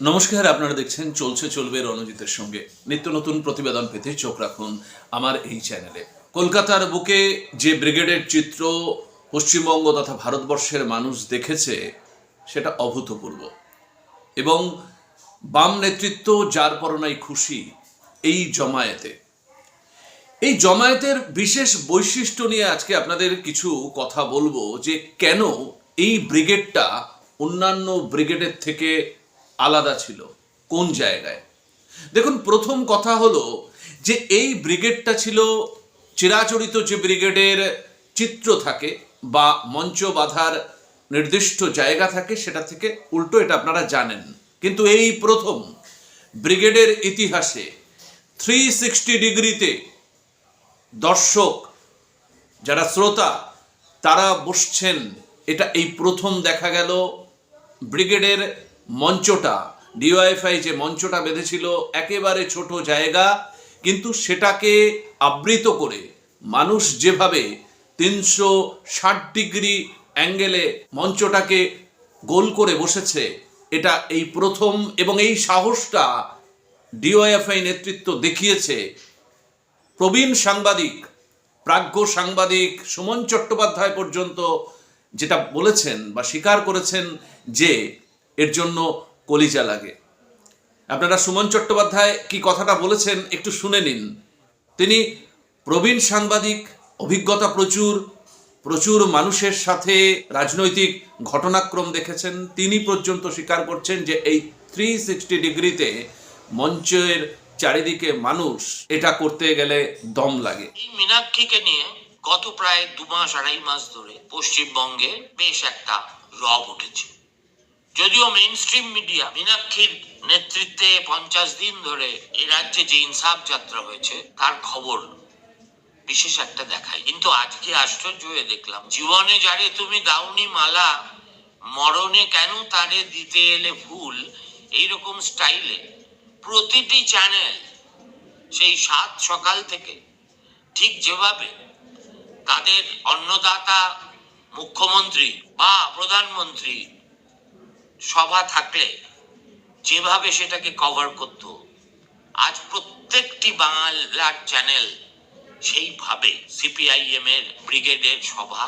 নমস্কার, আপনারা দেখছেন চলছে চলবে রণজিতের সঙ্গে। নিত্য নতুন প্রতিবেদন পেতে চোখ রাখুন আমার এই চ্যানেলে। কলকাতার বুকে যে ব্রিগেডের চিত্র পশ্চিমবঙ্গ তথা ভারতবর্ষের মানুষ দেখেছে, সেটা অভূতপূর্ব। এবং বাম নেতৃত্ব যার পরনাই খুশি, এই জমায়েতে। এই জমায়েতের বিশেষ বৈশিষ্ট্য নিয়ে আজকে আপনাদের কিছু কথা বলব যে কেন এই ব্রিগেডটা অন্যান্য ব্রিগেডের থেকে আলাদা ছিল। কোন জায়গায়? দেখুন, প্রথম কথা হলো যে এই ব্রিগেডটা ছিল, চিরাচরিত যে ব্রিগেডের চিত্র থাকে বা মঞ্চ বাঁধার নির্দিষ্ট জায়গা থাকে, সেটা থেকে উল্টো এটা আপনারা জানেন। কিন্তু এই প্রথম ব্রিগেডের ইতিহাসে থ্রি সিক্সটি ডিগ্রিতে দর্শক, যারা শ্রোতা, তারা বসছেন। এটা এই প্রথম দেখা গেল। ব্রিগেডের মঞ্চটা ডিওয়াইফাই যে মঞ্চটা বেঁধেছিল, একেবারে ছোট জায়গা, কিন্তু সেটাকে আবৃত করে মানুষ যেভাবে তিনশো ষাট ডিগ্রি অ্যাঙ্গেলে মঞ্চটাকে গোল করে বসেছে, এটা এই প্রথম এবং এই সাহসটা ডিওয়াইএফআই নেতৃত্ব দেখিয়েছে। প্রবীণ সাংবাদিক, প্রাজ্ঞ সাংবাদিক সুমন চট্টোপাধ্যায় পর্যন্ত যেটা বলেছেন বা স্বীকার করেছেন যে এর জন্য কলিজা লাগে। আপনারা সুমন চট্টোপাধ্যায় কি কথাটা বলেছেন একটু শুনে নিন। তিনি প্রবীণ সাংবাদিক, অভিজ্ঞতা প্রচুর প্রচুর মানুষের সাথে রাজনৈতিক ঘটনাক্রম দেখেছেন। তিনি পর্যন্ত স্বীকার করছেন যে এই থ্রি সিক্সটি ডিগ্রিতে মঞ্চের চারিদিকে মানুষ এটা করতে গেলে দম লাগে। মীনাক্ষীকে নিয়ে গত প্রায় দু মাস, আড়াই মাস ধরে পশ্চিমবঙ্গে বেশ একটা রব উঠেছে। যদিও মেইন স্ট্রিম মিডিয়া মীনাক্ষীর নেতৃত্বে পঞ্চাশ দিন ধরে এ রাজ্যে যে ইনসাফ যাত্রা হয়েছে, তার খবর বিশেষ একটা দেখায়। কিন্তু আজকে আশ্চর্য হয়ে দেখলাম, জীবনে যারে তুমি দাউনি মালা, মরণে কেন তারে দিতে এলে ভুল, এইরকম স্টাইলে প্রতিটি চ্যানেল সেই সাত সকাল থেকে ঠিক যেভাবে তাদের অন্নদাতা, মুখ্যমন্ত্রী বা প্রধানমন্ত্রী সভা থাকলে যেভাবে সেটাকে কভার করত, আজ প্রত্যেকটি বাংলার চ্যানেল সেইভাবে সিপিআইএম এর ব্রিগেডের সভা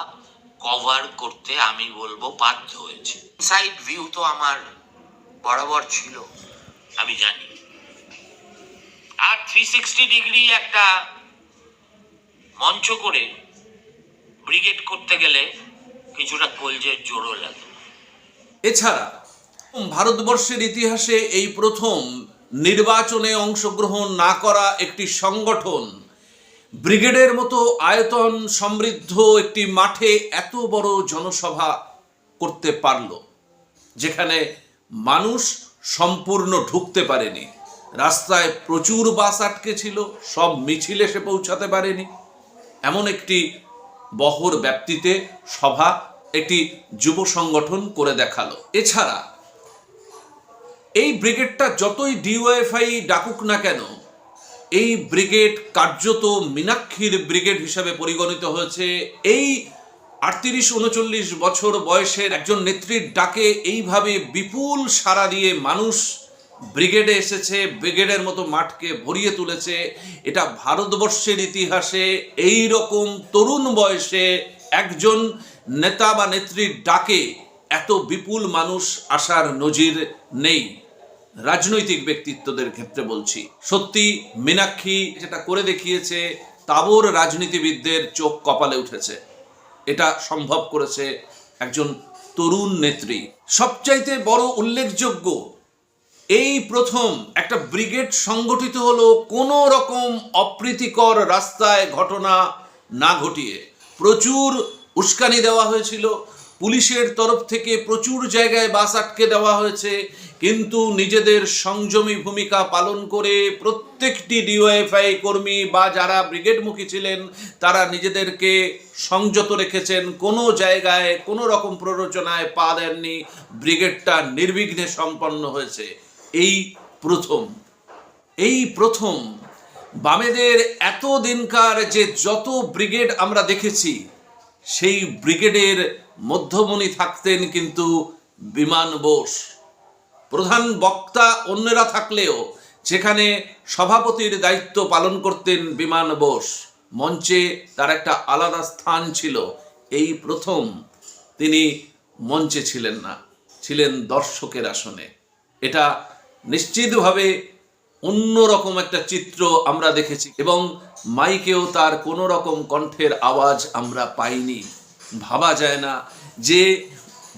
কভার করতে আমি বলব বাধ্য হয়েছে। সাইড ভিউ তো আমার বরাবর ছিল, আমি জানি। আর থ্রি সিক্সটি ডিগ্রি একটা মঞ্চ করে ব্রিগেড করতে গেলে কিছুটা কলজের জোরও লাগে। এছাড়া ভারতবর্ষের ইতিহাসে এই প্রথম নির্বাচনে অংশগ্রহণ না করা একটি সংগঠন, ব্রিগেডের মতো আয়তন সমৃদ্ধ একটি মাঠে এত বড় জনসভা করতে পারল, যেখানে মানুষ সম্পূর্ণ ঢুকতে পারেনি। রাস্তায় প্রচুর বাস আটকে ছিল, সব মিছিল এসে পৌঁছাতে পারেনি। এমন একটি বহর ব্যাপ্তিতে সভা একটি যুব সংগঠন করে দেখাল। এছাড়া এই ব্রিগেডটা যতই ডিওএফআই ডাকুক না কেন, এই ব্রিগেড কার্যত মীনাক্ষীর ব্রিগেড হিসাবে পরিগণিত হয়েছে। এই আটত্রিশ উনচল্লিশ বছর বয়সের একজন নেত্রীর ডাকে এইভাবে বিপুল সাড়া দিয়ে মানুষ ব্রিগেডে এসেছে, ব্রিগেডের মতো মাঠকে ভরিয়ে তুলেছে। এটা ভারতবর্ষের ইতিহাসে এই রকম তরুণ বয়সে একজন নেতা বা নেত্রীর ডাকে এত বিপুল মানুষ আসার নজির নেই। রাজনৈতিক ব্যক্তিত্বদের ক্ষেত্রে বলছি। সত্যি মীনাক্ষী যেটা করে দেখিয়েছে, তাবর রাজনীতিবিদদের চোখ কপালে উঠেছে। এটা সম্ভব করেছে একজন তরুণ নেত্রী। সবচাইতে বড় উল্লেখযোগ্য, এই প্রথম একটা ব্রিগেড সংগঠিত হলো কোনো রকম অপ্রীতিকর রাস্তায় ঘটনা না ঘটিয়ে। প্রচুর উস্কানি দেওয়া হয়েছিল, পুলিশের তরফ থেকে প্রচুর জায়গায় বাস আটকে দেওয়া হয়েছে কিন্তু নিজেদের সংযমী ভূমিকা পালন করে প্রত্যেকটি ডিওএফআই কর্মী বা যারা ব্রিগেডমুখী ছিলেন, তারা নিজেদেরকে সংযত রেখেছেন। কোনো জায়গায় কোনো রকম প্ররোচনায় পা দেননি। ব্রিগেডটা নির্বিঘ্নে সম্পন্ন হয়েছে। এই প্রথম। এই প্রথম। বামেদের এত দিনকার যে যত ব্রিগেড আমরা দেখেছি, সেই ব্রিগেডের মধ্যমণি থাকতেন কিন্তু বিমান বোস। প্রধান বক্তা অন্যরা থাকলেও যেখানে সভাপতির দায়িত্ব পালন করতেন বিমান বোস, মঞ্চে তার একটা আলাদা স্থান ছিল। এই প্রথম তিনি মঞ্চে ছিলেন না, ছিলেন দর্শকের আসনে। এটা নিশ্চিতভাবে অন্যরকম একটা চিত্র আমরা দেখেছি এবং মাইকেও তার কোনো রকম কণ্ঠের আওয়াজ আমরা পাইনি। ভাবা যায় না যে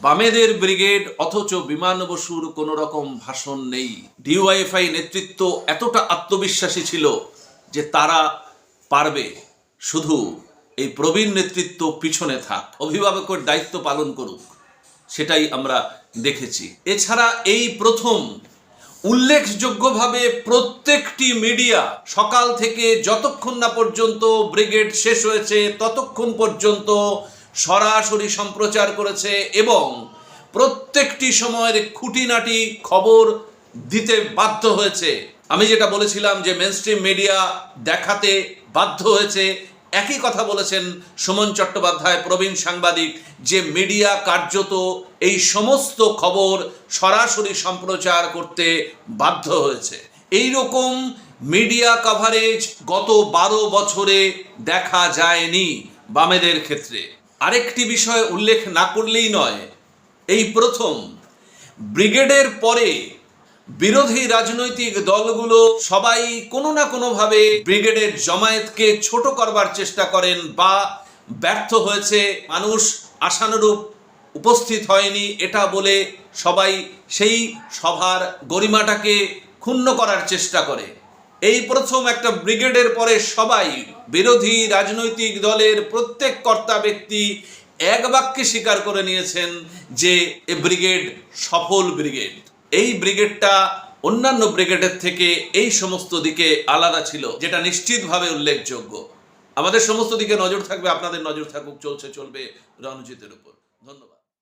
বামেদের ব্রিগেড অথচ বিমান বসুর কোনো রকম ভাষণ নেই। ডিওয়াইফআই নেতৃত্ব এতটা আত্মবিশ্বাসী ছিল যে তারা পারবে। শুধু এই প্রবীণ নেতৃত্ব পিছনে থাক, অভিভাবকের দায়িত্ব পালন করুক, সেটাই আমরা দেখেছি। এছাড়া এই প্রথম উল্লেখযোগ্যভাবে প্রত্যেকটি মিডিয়া সকাল থেকে যতক্ষণ না পর্যন্ত ব্রিগেড শেষ হয়েছে, ততক্ষণ পর্যন্ত সরাসরি সম্প্রচার করেছে এবং প্রত্যেকটি সময়ের খুঁটিনাটি খবর দিতে বাধ্য হয়েছে। আমি যেটা বলেছিলাম যে মেনস্ট্রিম মিডিয়া দেখাতে বাধ্য হয়েছে, একই কথা বলেছেন সুমন চট্টোপাধ্যায়, প্রবীণ সাংবাদিক, যে মিডিয়া কার্যত এই সমস্ত খবর সরাসরি সম্প্রচার করতে বাধ্য হয়েছে। এই রকম মিডিয়া কভারেজ গত বারো বছরে দেখা যায়নি বামেদের ক্ষেত্রে। আরেকটি বিষয় উল্লেখ না করলেই নয়। এই প্রথম, ব্রিগেডের পরে বিরোধী রাজনৈতিক দলগুলো সবাই কোনো না কোনোভাবে ব্রিগেডের জমায়েতকে ছোট করবার চেষ্টা করেন বা ব্যর্থ হয়েছে। মানুষ আশানুরূপ উপস্থিত হয়নি, এটা বলে সবাই সেই সভার গরিমাটাকে ক্ষুণ্ণ করার চেষ্টা করে। এই প্রথম একটা ব্রিগেডের পরে সবাই বিরোধী রাজনৈতিক দলের প্রত্যেক কর্তা ব্যক্তি এক বাক্যে স্বীকার করে নিয়েছেন যে এ ব্রিগেড সফল ব্রিগেড। এই ব্রিগেডটা অন্যান্য ব্রিগেডের থেকে এই সমস্ত দিকে আলাদা ছিল, যেটা নিশ্চিতভাবে উল্লেখযোগ্য। আমাদের সমস্ত দিকে নজর থাকবে, আপনাদের নজর থাকুক, চলছে, চলবে রণজিতের উপর। ধন্যবাদ।